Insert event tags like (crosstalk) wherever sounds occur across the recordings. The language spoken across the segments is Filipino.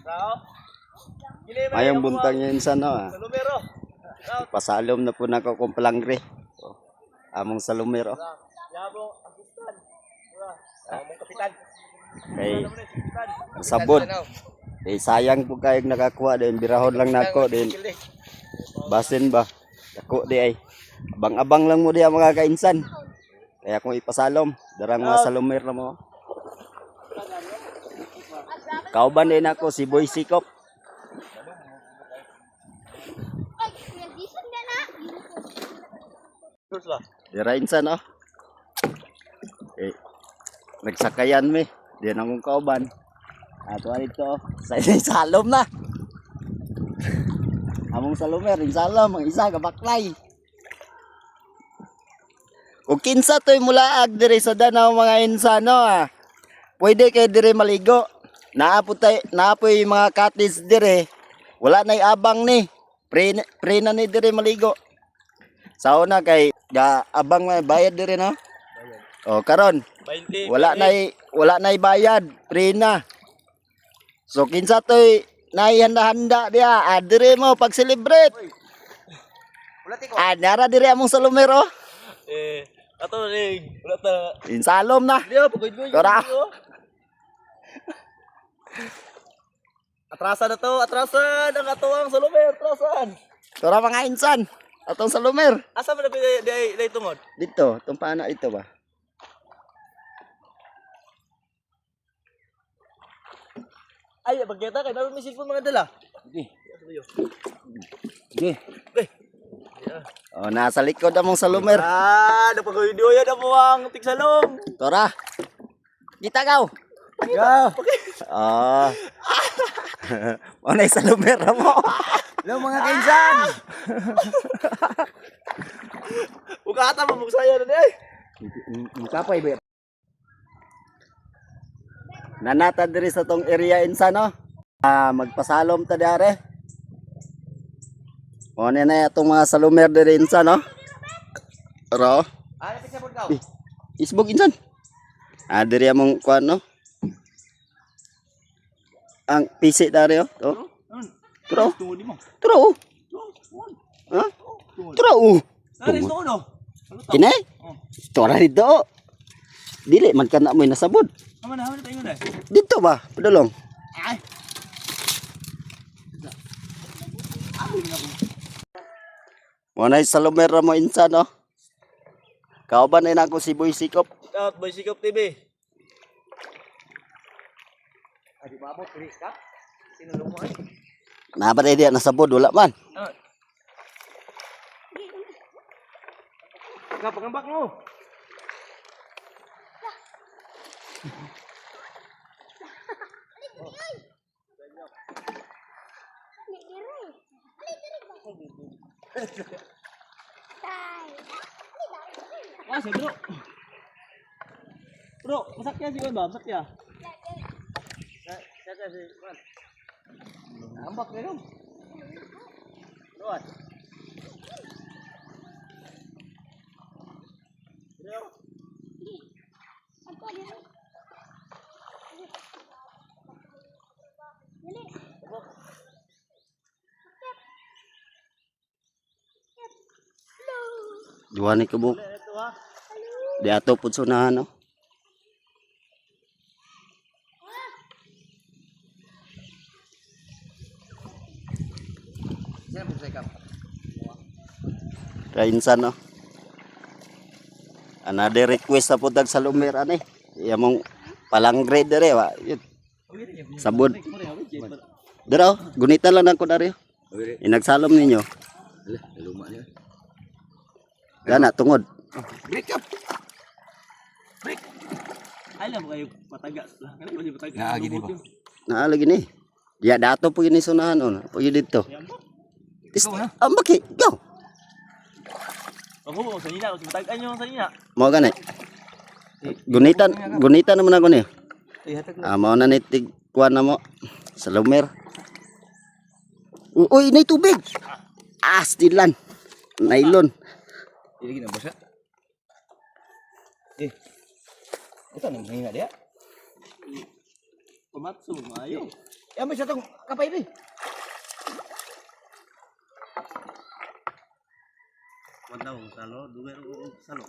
Sao? Gini ba Ayong yung buntang sa no ah. Numero. Sao? Pasalom na po nako kong palangre. Oh, among salumero. Yabong assistant. Wala. Among kapitan. Kay sabod. Sayang po kayo nakakuha din birahon lang nako din. Basin ba? Ako di ay. Abang-abang lang mo di mga kainsan. Kaya kung ipasalom, darang mga salumer na mo. Kauban din ako si Boy Sikop. Ay, nandito ka na. Terus lah. Dira insan oh. Eh, nagsakayan mi. Di na akong kauban. Ato ito. (laughs) Sa salom na. Among salumer, insalom, ang isa kabaklay. Kung kinsa to'y mulaag diri sa danaw mga insano ah. Pwede kay diri maligo. Naapo tay, naapoy mga katis diri. Wala na'y abang ni. Pre, pre na ni diri maligo. Sa una kay ga abang may bayad diri no. Oh, karon 20. wala nay wala nay bayad, free na. So kinsa toy nay handa-handa dia, ah, diri mo pag celebrate. Wala tiko. Ah, nara diri among salumero. Eh, ato ring. Wala ta. Insalom na. Dia pagod mo. Tara. Atrasan na to, atrasan ang atuang sa lumer, atrasan. Tora mga insan. Atong salumer. Asa man na di di di tungod? Dito, tong paana ito ba? Ay, bageta kay naron mi cellphone mga dala. Sige. Sige. Sige. Oh, nasa likod among salumer. Ah, yan ang muwang tigsalong. Tora. Kita gaw. Ya. Oh. Mo na salumer na mo. Hello mga kainsan. Ukata (laughs) mo buksaya na eh. Kapay ba? Nanata diri sa tong area insa no. Ah, magpasalom ta diare. O na na itong mga salumer diri insa no. Ro, Ano pisa po ka? isbog insan. Ah, diri among kuan no. Ang pisi dari oh. Oh. Tro, tro. Ha? Tro. Oh? Kini? Tora dito. Dili man kana mo nasabod. Na, na na. Dito ba? Padulong. Ay. Mo na salumer ra mo insa no. Kauban ay nako si Boy Sikop. Out boy Sikop TV. Adi mabot diri ka. Sinulong mo ay. Naba na diya nasabod wala man. Ah. Ka pangambak mo. Ali diri. Ali diri ba? Tay. Ali diri. Ah, si bro. Bro, masakya Masakya si Kuan. Ambak yun. Luan. Bro, Ako diri. Dili. Hello. Duha ni ha. Di ato pud sunahan no. Sino po sa Kaya insan no. Another request sa pud salumer ani. Yamong palangre dire wa. Sabod. Dero, gunita lang ako dari. Inagsalom ninyo. Luma niya. Gana tungod. Break up! Break! Alam kayo pataga lah. Kan ba pataga? Ya, gini ba? Naa lagi ni. Ya dato po yun sunahan on. Po yun dito. Is, Ikaw na. ang baki. Go. Ako, sa nina. Kasi patagaan nyo sa nina. Mo gani. Gunitan, gunitan naman ako niya. Eh, Ah, mao na ni tig kuan na mo. Sa lumer. Uy, nay tubig. Ah, stilan. Nylon. Hindi na basa. Eh. Ito nang hinga dia. Pamatso, maayo. Yan may sa tong kapay ni. Wag daw, salo. Ro salo.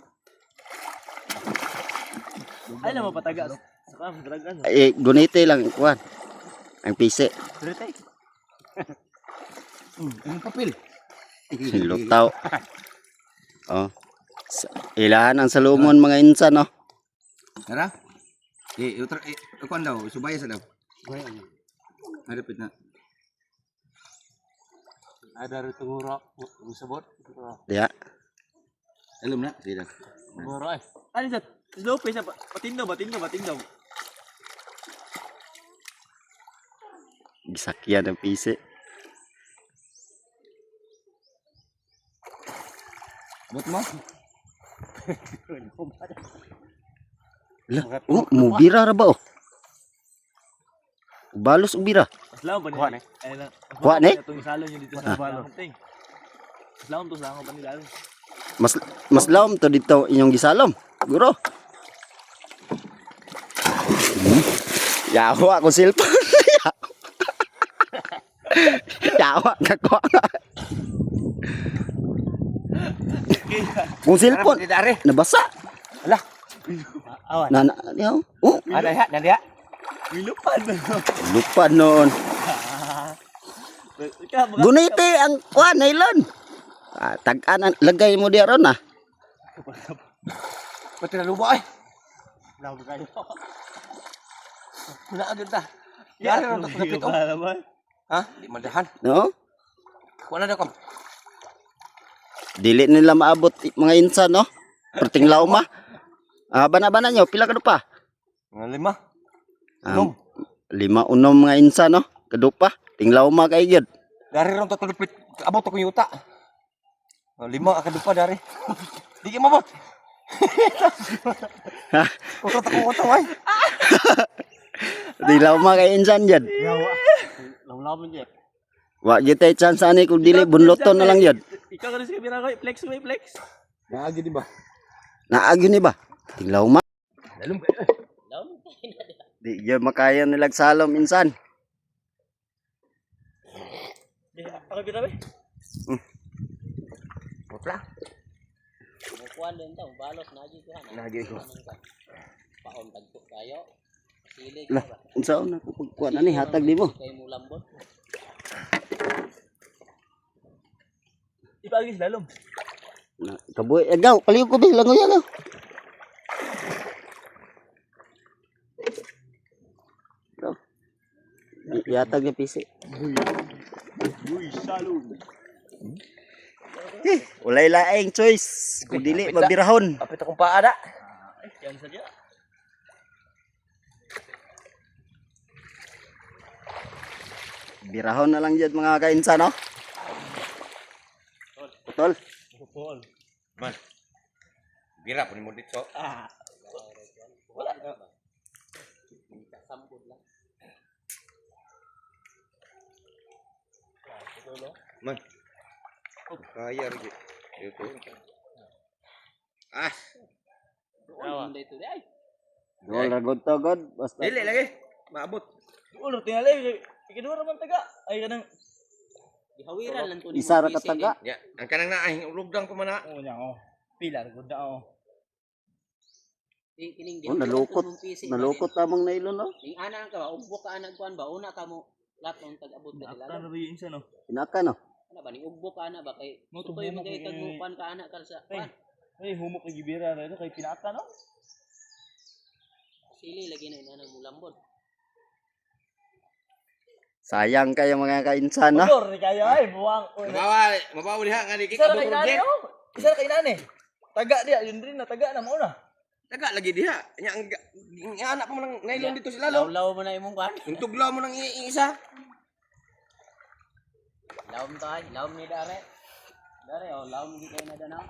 Ay lang mapataga. Saka dragan. Eh, gunite lang, kuhan. Ang pisi. Direte. (laughs) Hmm, ang papel. Lutaw. (laughs) Oh. Ilahan ang salumon mga insan, no? Tara. Eh, utra eh, ako daw, subaya sa daw. Harapit na. Ada rito nguro. Usabot. Diya. Alam na, sige na. Nguro ay. Ano sa? Slow pace na. Patindo, patindo, patindo. Gisakyan ang pisi. Bot mo? (laughs) Lah, oh, mubira ra ba oh? Balos og bira. Aslaw ba Kuha ni? Lang. Kuha ni? Itong salo niyo dito sa balo. Aslaw to sa ako pa nila. Mas mas lawom to dito inyong gisalom. Guro. Hmm. Yawa ko cellphone. (laughs) Yawa ka ko. Kung dare. nabasa. Awan. Na, na, yaw. Oh, Ada ya, ada ya. Milupan na. (laughs) lupa noon. (laughs) Ika mga Gunite ang kuan nylon. Ah, tag-anan lagay mo diya ron ah. (laughs) Pati na luba ay. Aslaw kayo. Wala agad ta. Ya, Yari ron ta kapit oh. naman. Ha? Di madahan. No? Wala na kom. Dili nila maabot mga insan, no? Perting lauma. Ah, bana-bana nyo, pila ka pa? Mga lima. Unom. lima unom mga insan, no? Kadupa. Tinglaw ma kay gyud. Dari ron ta tulipit. Abot ako yuta. Oh, lima ka dupa dari. (laughs) Di ka mabot. Ha? Kutot ako kutot ay. (laughs) Tinglaw ma kay insan gyud. Yawa. Lamlam niya. Wa gyud tay chance ani kung dili bunloton na lang gyud. Ikaw ka rin sa kabira ko. Flex mo, flex. Naagi di ba? Naagi ni ba? Tinglaw ma. Kayo. Di gyud makaya nilag salom insan. Di, ako kabira ba? Putla. Kuan din daw, balos na dito ha. Naagi ko. Paon tagpo kayo. Silig Lah, unsa na ko pagkuan ani hatag di mo. kay mo lambot. Ipagis lalom. Na- Kabuhi agaw, paliw ko bi langoy agaw. Yatag ni pisi. Uy, salom. Ulay laing choice. Kung dili na. mabirahon. Kapit akong paa da. Ay, yan sa diya. Birahon na lang dyan mga kainsa, no? Putol. Paul. Man. Bira po ni mo dito. Ah. Wala na ba? Sambod lang. Man. Kaya rin. Ito. Ah. Gol ra gud to god. Basta. Dili lagi. Maabot. Ulo, tingali. Ikidura naman taga. Ay, kanang. Gihawiran lang to ni Isa ra ka taga. Ya, ang kanang naay ulugdang pa man na. Oo niya, oh. Pilar, good na, oh. Kining Oh, nalukot. Nalukot tamang nailon, no? Ning ana ka ba, ugbo ka ana kuan ba una ka mo lat ng tag-abot ka nila. na rin isa, no? Pinaka, no? Ano ba ning ugbo ka ana ba kay Mo, tutoy mo kay kay- kag kuan ka ana ka sa Ay, ay, humok kay Gibira, ano, kay Pinaka, no? Sili lagi na inana mo lambot. Sayang kayo mga kainsa, no? Motor, ni kaya, ay, buwang. Mabawa, mabawa diha nga di Isa na kay kay nani, oh. Isa na kay nani. Taga dia, yun rin na, taga na, mauna. Taga lagi diha. Nya ang anak pa man ng nailon dito sila lo. Law-law mo na imong kuan. Yung tuglaw mo ng i- isa. Laom to ay, laom ni dare. Dare oh, laom gi kay na dana.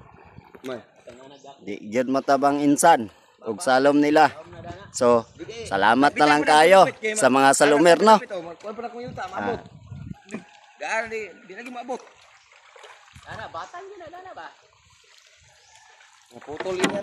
Nagak. Di gyud matabang insan. Ug salom nila. So, salamat na lang kayo sa mga salumer, no? Yuta, maabot. Gaar di, di lagi maabot. Dana batang gi na dana ba? Naputol ini